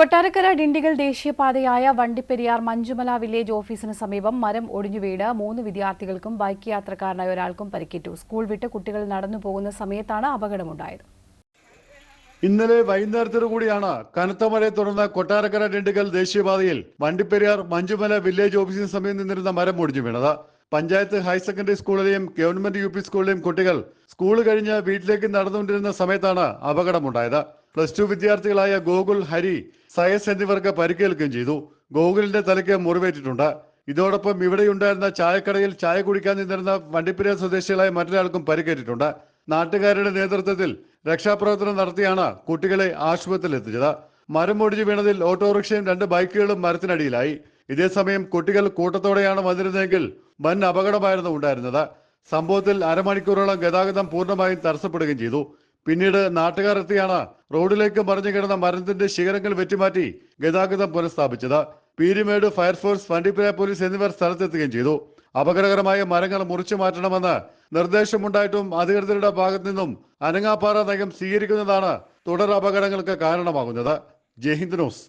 കൊട്ടാരക്കര ഡിണ്ടിഗൽ ദേശീയപാതയായ വണ്ടിപ്പെരിയാർ മഞ്ചുമല വില്ലേജ് ഓഫീസിന് സമീപം മരം ഒടിഞ്ഞു വീണ് മൂന്ന് വിദ്യാർത്ഥികൾക്കും ബൈക്ക് യാത്രക്കാരനായ ഒരാൾക്കും പരിക്കേറ്റു. സ്കൂൾ വിട്ട് കുട്ടികൾ നടന്നു പോകുന്ന സമയത്താണ് അപകടമുണ്ടായത്. ഇന്നലെ വൈകുന്നേരത്തോടു കൂടിയാണ് കനത്ത മഴയെ തുടർന്ന് കൊട്ടാരക്കര ഡിണ്ടിഗൽ ദേശീയപാതയിൽ വണ്ടിപ്പെരിയാർ മഞ്ചുമല വില്ലേജ് ഓഫീസിന് സമീപം നിന്നിരുന്ന മരം ഒടിഞ്ഞു വീണത്. പഞ്ചായത്ത് ഹയർ സെക്കൻഡറി സ്കൂളിലെയും ഗവൺമെന്റ് യു പി സ്കൂളിലെയും കുട്ടികൾ സ്കൂൾ കഴിഞ്ഞ് വീട്ടിലേക്ക് നടന്നുകൊണ്ടിരുന്ന സമയത്താണ് അപകടമുണ്ടായത്. പ്ലസ് ടു വിദ്യാർത്ഥികളായ ഗോകുൽ ഹരി സയസ് എന്നിവർക്ക് പരിക്കേൽക്കുകയും ചെയ്തു. ഗോകുലിന്റെ തലയ്ക്ക് മുറിവേറ്റിട്ടുണ്ട്. ഇതോടൊപ്പം ഇവിടെയുണ്ടായിരുന്ന ചായക്കടയിൽ ചായ കുടിക്കാൻ നിന്നിരുന്ന വണ്ടിപ്പെരിയാർ സ്വദേശികളായ മറ്റൊരാൾക്കും പരിക്കേറ്റിട്ടുണ്ട്. നാട്ടുകാരുടെ നേതൃത്വത്തിൽ രക്ഷാപ്രവർത്തനം നടത്തിയാണ് കുട്ടികളെ ആശുപത്രിയിൽ എത്തിച്ചത് മരം ഒടിഞ്ഞു വീണതിൽ ഓട്ടോറിക്ഷയും രണ്ട് ബൈക്കുകളും മരത്തിനടിയിലായി. ഇതേസമയം കുട്ടികൾ കൂട്ടത്തോടെയാണ് വന്നിരുന്നതെങ്കിൽ വൻ അപകടമായിരുന്നു ഉണ്ടായിരുന്നത്. സംഭവത്തിൽ അരമണിക്കൂറോളം ഗതാഗതം പൂർണമായും തടസ്സപ്പെടുകയും ചെയ്തു. പിന്നീട് നാട്ടുകാർ എത്തിയാണ് റോഡിലേക്ക് മറിഞ്ഞു കിടന്ന മരത്തിന്റെ ശിഖരങ്ങൾ വെട്ടിമാറ്റി ഗതാഗതം പുനഃസ്ഥാപിച്ചത്. പീരിമേട് ഫയർഫോഴ്സ് വണ്ടിപ്പുര പോലീസ് എന്നിവർ സ്ഥലത്തെത്തുകയും ചെയ്തു. അപകടകരമായ മരങ്ങൾ മുറിച്ചു മാറ്റണമെന്ന് നിർദ്ദേശമുണ്ടായിട്ടും അധികൃതരുടെ ഭാഗത്തു നിന്നും അനങ്ങാപ്പാറ നയം സ്വീകരിക്കുന്നതാണ് തുടർ അപകടങ്ങൾക്ക് കാരണമാകുന്നത്. ജയ്ഹിന്ദ് ന്യൂസ്.